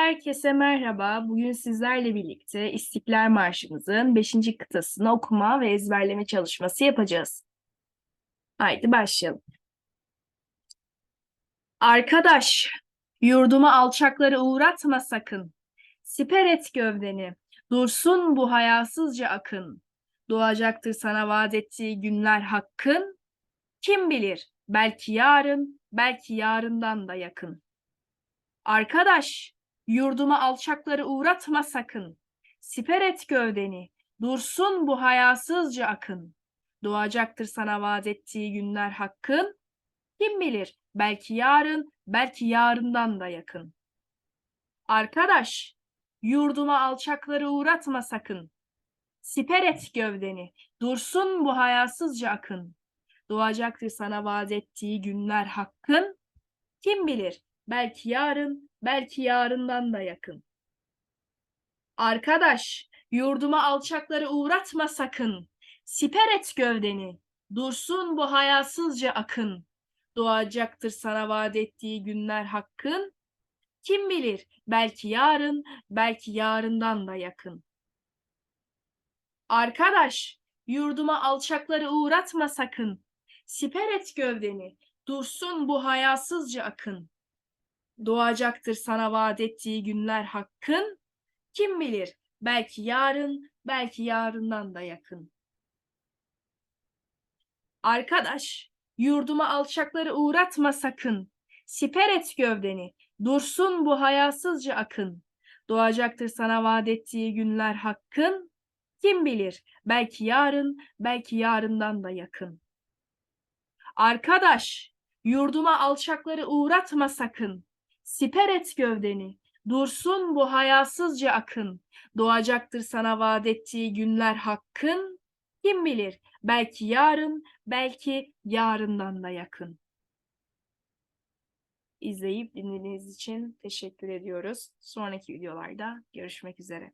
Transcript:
Herkese merhaba. Bugün sizlerle birlikte İstiklal Marşımızın 5. kıtasını okuma ve ezberleme çalışması yapacağız. Haydi başlayalım. Arkadaş, yurduma alçakları uğratma sakın. Siper et gövdeni, dursun bu hayasızca akın. Doğacaktır sana vaat ettiği günler hakkın. Kim bilir, belki yarın, belki yarından da yakın. Arkadaş, yurduma alçakları uğratma sakın. Siper et gövdeni, dursun bu hayasızca akın. Doğacaktır sana vaat ettiği günler hakkın. Kim bilir, belki yarın, belki yarından da yakın. Arkadaş, yurduma alçakları uğratma sakın. Siper et gövdeni, dursun bu hayasızca akın. Doğacaktır sana vaat ettiği günler hakkın. Kim bilir, belki yarın, belki yarından da yakın. Arkadaş, yurduma alçakları uğratma sakın. Siper et gövdeni, dursun bu hayasızca akın. Doğacaktır sana vaat ettiği günler hakkın. Kim bilir, belki yarın, belki yarından da yakın. Arkadaş, yurduma alçakları uğratma sakın. Siper et gövdeni, dursun bu hayasızca akın. Doğacaktır sana vaat ettiği günler hakkın. Kim bilir, belki yarın, belki yarından da yakın. Arkadaş, yurduma alçakları uğratma sakın. Siper et gövdeni, dursun bu hayasızca akın. Doğacaktır sana vaat ettiği günler hakkın. Kim bilir, belki yarın, belki yarından da yakın. Arkadaş, yurduma alçakları uğratma sakın. Siper et gövdeni, dursun bu hayasızca akın. Doğacaktır sana vaat ettiği günler hakkın. Kim bilir, belki yarın, belki yarından da yakın. İzleyip dinlediğiniz için teşekkür ediyoruz. Sonraki videolarda görüşmek üzere.